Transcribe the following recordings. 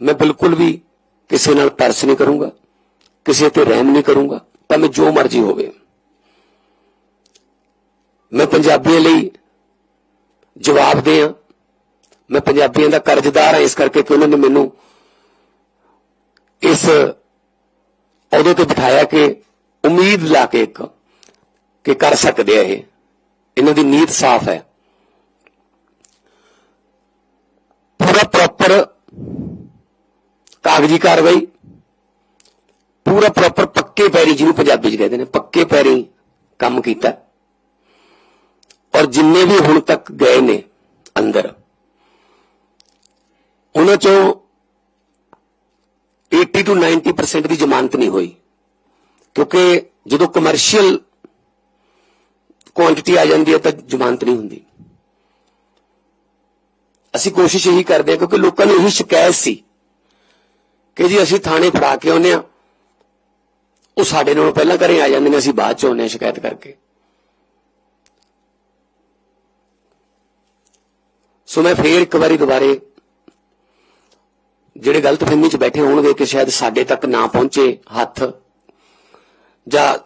ਮੈਂ ਬਿਲਕੁਲ ਵੀ ਕਿਸੇ ਨਾਲ ਤਰਸ ਨਹੀਂ ਕਰੂੰਗਾ, ਕਿਸੇ ਤੇ ਰਹਿਮ ਨਹੀਂ ਕਰੂੰਗਾ, ਭਾਵੇਂ ਜੋ ਮਰਜ਼ੀ ਹੋਵੇ। ਮੈਂ ਪੰਜਾਬੀਆਂ ਲਈ ਜਵਾਬ ਦੇ ਆ ਮੈਂ ਪੰਜਾਬੀਆਂ ਦਾ ਕਰਜ਼ਦਾਰ ਹਾਂ, ਇਸ ਕਰਕੇ ਕਿ ਉਹਨਾਂ ਨੇ ਮੈਨੂੰ ਇਸ ਉਹਦੇ ਤੇ ਬਿਠਾਇਆ ਕਿ ਉਮੀਦ ਲਾ ਕੇ ਇੱਕ, ਕਿ ਕਰ ਸਕਦੇ ਆ ਇਹ। ਇਹਨਾਂ ਦੀ ਨੀਤ ਸਾਫ਼ ਹੈ। ਪੂਰਾ ਪ੍ਰੋਪਰ ਕਾਗਜ਼ੀ ਕਾਰਵਾਈ। ਪੂਰਾ ਪ੍ਰੋਪਰ ਪੱਕੇ ਪੈਰੀ ਜਿਹਨੂੰ ਪੰਜਾਬੀ ਚ ਕਹਿੰਦੇ ਨੇ, ਪੱਕੇ ਪੈਰੀ ਕੰਮ ਕੀਤਾ। ਔਰ ਜਿੰਨੇ ਵੀ ਹੁਣ ਤੱਕ ਗਏ ਨੇ ਅੰਦਰ, ਉਹਨਾਂ ਚੋਂ 80 ਤੋਂ 90% ਦੀ ਜ਼ਮਾਨਤ ਨਹੀਂ ਹੋਈ। ਕਿਉਂਕਿ ਜਦੋਂ ਕਮਰਸ਼ੀਅਲ ਕੁਆਂਟੀਟੀ ਆ ਜਾਂਦੀ ਹੈ ਤਾਂ ਜ਼ਮਾਨਤ ਨਹੀਂ ਹੁੰਦੀ। ਅਸੀਂ ਕੋਸ਼ਿਸ਼ ਇਹੀ ਕਰਦੇ ਹਾਂ ਕਿਉਂਕਿ ਲੋਕਾਂ ਨੂੰ ਇਹੀ ਸ਼ਿਕਾਇਤ ਸੀ ਕਿ ਜੀ ਅਸੀਂ ਥਾਣੇ ਫੜਾ ਕੇ ਆਉਂਦੇ ਆ ਉਹ ਸਾਡੇ ਨਾਲੋਂ ਪਹਿਲਾਂ ਘਰੇ ਆ ਜਾਂਦੇ ਨੇ, ਅਸੀਂ ਬਾਅਦ ਚ ਆਉਂਦੇ ਹਾਂ ਸ਼ਿਕਾਇਤ ਕਰਕੇ। ਸੋ ਮੈਂ ਫੇਰ ਇੱਕ ਵਾਰੀ ਦੁਬਾਰੇ ਜਿਹੜੇ ਗਲਤ ਫਹਿਮੀ ਚ ਬੈਠੇ ਹੋਣਗੇ ਕਿ ਸ਼ਾਇਦ ਸਾਡੇ ਤੱਕ ਨਾ ਪਹੁੰਚੇ ਹੱਥ, ਜਾਂ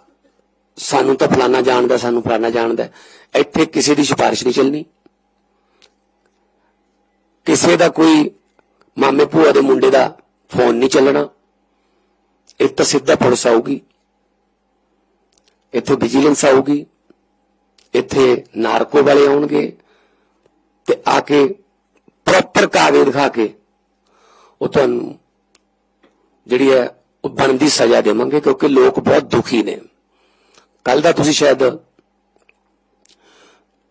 ਸਾਨੂੰ ਤਾਂ ਫਲਾਣਾ ਜਾਣਦਾ, ਸਾਨੂੰ ਫਲਾਣਾ ਜਾਣਦਾ ਇੱਥੇ ਕਿਸੇ ਦੀ ਸਿਫਾਰਿਸ਼ ਨਹੀਂ ਚੱਲਣੀ। ਕਿਸੇ ਦਾ ਕੋਈ ਮਾਮੇ ਭੂਆ ਦੇ ਮੁੰਡੇ ਦਾ ਫੋਨ ਨਹੀਂ ਚੱਲਣਾ। ਇਹ ਤਾਂ ਸਿੱਧਾ ਪੁਲਿਸ ਆਊਗੀ। ਇੱਥੇ ਵਿਜੀਲੈਂਸ ਆਊਗੀ। ਇੱਥੇ ਨਾਰਕੋ ਵਾਲੇ ਆਉਣਗੇ ਤੇ ਆ ਕੇ ਪ੍ਰੋਪਰ ਕਾਗਜ਼ ਦਿਖਾ ਕੇ ਉਹ ਤੁਹਾਨੂੰ ਜਿਹੜੀ ਹੈ ਉਹ ਬਣਦੀ ਸਜ਼ਾ ਦੇਵਾਂਗੇ ਕਿਉਂਕਿ ਲੋਕ ਬਹੁਤ ਦੁਖੀ ਨੇ। ਕੱਲ ਦਾ ਤੁਸੀਂ ਸ਼ਾਇਦ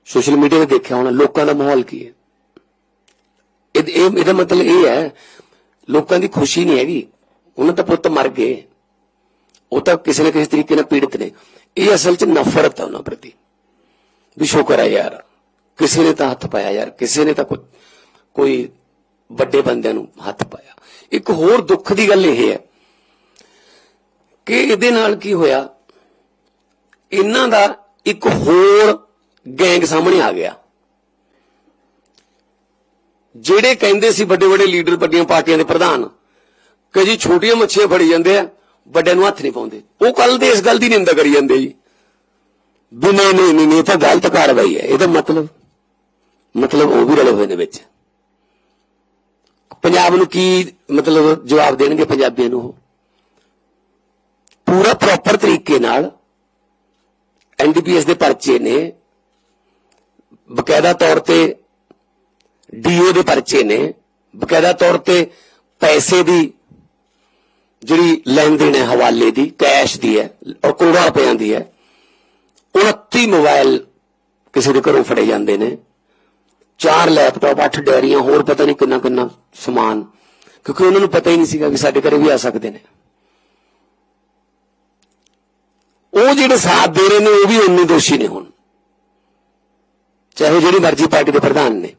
ਸੋਸ਼ਲ ਮੀਡੀਆ ਤੇ ਦੇਖਿਆ ਹੋਣਾ, ਲੋਕਾਂ ਦਾ ਮਾਹੌਲ ਕੀ ਹੈ? ਇਹ- ਇਹਦਾ ਮਤਲਬ ਇਹ ਹੈ ਲੋਕਾਂ ਦੀ ਖੁਸ਼ੀ ਨਹੀਂ ਹੈਗੀ। ਉਹਨਾਂ ਤਾਂ ਪੁੱਤ ਮਰ ਗਏ। ਉਹ ਤਾਂ ਕਿਸੇ ਨਾ ਕਿਸੇ ਤਰੀਕੇ ਨਾਲ ਪੀੜਤ ਨੇ। ਇਹ ਅਸਲ 'ਚ ਨਫ਼ਰਤ ਹੈ ਉਹਨਾਂ ਪ੍ਰਤੀ। ਵੀ ਸ਼ੁਕਰ ਹੈ ਯਾਰ। ਕਿਸੇ ਨੇ ਤਾਂ ਹੱਥ ਪਾਇਆ ਯਾਰ। ਕਿਸੇ ਨੇ ਤਾਂ ਕੋਈ ਕੋਈ ਵੱਡੇ ਬੰਦਿਆਂ ਨੂੰ ਹੱਥ ਪਾਇਆ। ਇੱਕ ਹੋਰ ਦੁੱਖ ਦੀ ਗੱਲ ਇਹ ਹੈ ਕਿ ਇਹਦੇ ਨਾਲ ਕੀ ਹੋਇਆ? ਇਹਨਾਂ ਦਾ ਇੱਕ ਹੋਰ ਗੈਂਗ ਸਾਹਮਣੇ ਆ ਗਿਆ। ਜਿਹੜੇ ਕਹਿੰਦੇ ਸੀ ਵੱਡੇ ਵੱਡੇ ਲੀਡਰ ਵੱਡੀਆਂ ਪਾਰਟੀਆਂ ਦੇ ਪ੍ਰਧਾਨ, ਕਿ ਜੀ ਛੋਟੀਆਂ ਮੱਛੀਆਂ ਫੜੀ ਜਾਂਦੇ ਆ, ਵੱਡਿਆਂ ਨੂੰ ਹੱਥ ਨਹੀਂ ਪਾਉਂਦੇ। ਉਹ ਕੱਲ ਦੇ ਇਸ ਗੱਲ ਦੀ ਨਿੰਦਾ ਕਰੀ ਜਾਂਦੇ ਜੀ। ਵੀ ਨਹੀਂ ਨਹੀਂ ਇਹ ਤਾਂ ਗਲਤ ਕਾਰਵਾਈ ਹੈ। ਇਹਦਾ ਮਤਲਬ ਮਤਲਬ ਉਹ ਵੀ ਰਲੇ ਹੋਏ ਨੇ ਵਿੱਚ। ਪੰਜਾਬ ਨੂੰ ਕੀ ਮਤਲਬ ਜਵਾਬ ਦੇਣਗੇ ਪੰਜਾਬੀਆਂ ਨੂੰ ਉਹ? ਪੂਰਾ ਪ੍ਰੋਪਰ ਤਰੀਕੇ ਨਾਲ ਐਨਡੀਪੀਐਸ ਦੇ ਪਰਚੇ ਨੇ। ਬਕਾਇਦਾ ਤੌਰ ਤੇ ਡੀਓ ਦੇ ਪਰਚੇ ਨੇ। ਬਕਾਇਦਾ ਤੌਰ ਤੇ ਪੈਸੇ ਦੀ ਜਿਹੜੀ ਲੈਣ ਦੇਣ ਹੈ ਹਵਾਲੇ ਦੀ, ਕੈਸ਼ ਦੀ ਹੈ, ਔਰ ਕਰੋੜਾਂ ਰੁਪਈਆਂ ਦੀ ਹੈ 29 ਮੋਬਾਈਲ ਕਿਸੇ ਦੇ ਘਰੋਂ ਫੜੇ ਜਾਂਦੇ ਨੇ। ਚਾਰ ਲੈਪਟਾਪ, ਅੱਠ ਡੈਰੀਆਂ ਹੋਰ ਪਤਾ ਨਹੀਂ ਕਿੰਨਾ ਕਿੰਨਾ ਸਮਾਨ, ਕਿਉਂਕਿ ਉਹਨਾਂ ਨੂੰ ਪਤਾ ਹੀ ਨਹੀਂ ਸੀਗਾ ਵੀ ਸਾਡੇ ਘਰੇ ਵੀ ਆ ਸਕਦੇ ਨੇ। ਉਹ ਜਿਹੜੇ ਸਾਥ ਦੇ ਰਹੇ ਨੇ, ਉਹ ਵੀ ਉਨੇ ਦੋਸ਼ੀ ਨੇ ਹੁਣ। ਚਾਹੇ ਜਿਹੜੀ ਮਰਜ਼ੀ ਪਾਰਟੀ ਦੇ ਪ੍ਰਧਾਨ ਨੇ।